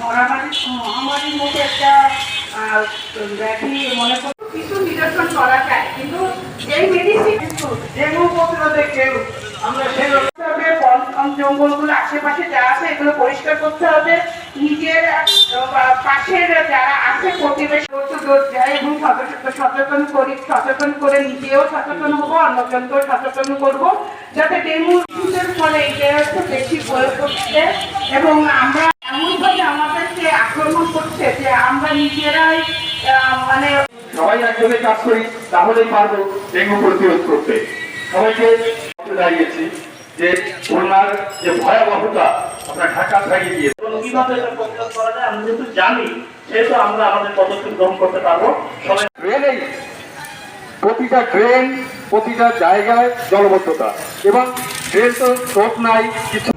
মরামারি মহামারীর মধ্যে একটা ব্যাধি মনে করি কিছু নিরসন করা যায়, কিন্তু এই মেডিসিন ডেঙ্গু প্রতিরোধে কেউ, আমরা সেই জঙ্গলগুলো, আশেপাশে যা আছে, এগুলো পরিষ্কার করতে হবে। নিজের পাশের যারা আছে, প্রতিবেশী দেয় এবং সচেতন করি, সচেতন করে নিজেও সচেতন হব, অন্যজনকেও সচেতন করব, যাতে ডেঙ্গু ফলে এটা বেশি প্রয়োগ করছে এবং আমরা নিজেরাই মানে সবাই কাজ করি তাহলেই পারব ডেঙ্গু প্রতিরোধ করতে। সবাইকে দাঁড়িয়েছি যে যে ভয়াবহতা আমরা ঢাকা ছাড়িয়ে দিয়ে কীভাবে এটা প্রতিরোধ করা যায় আমরা যেহেতু জানি সেহেতু আমরা আমাদের পদক্ষেপ গ্রহণ করতে পারব। সবাই ড্রেনেই প্রতিটা ড্রেন প্রতিটা জায়গায় জলবদ্ধতা। এবং ড্রেন তো নাই কিছু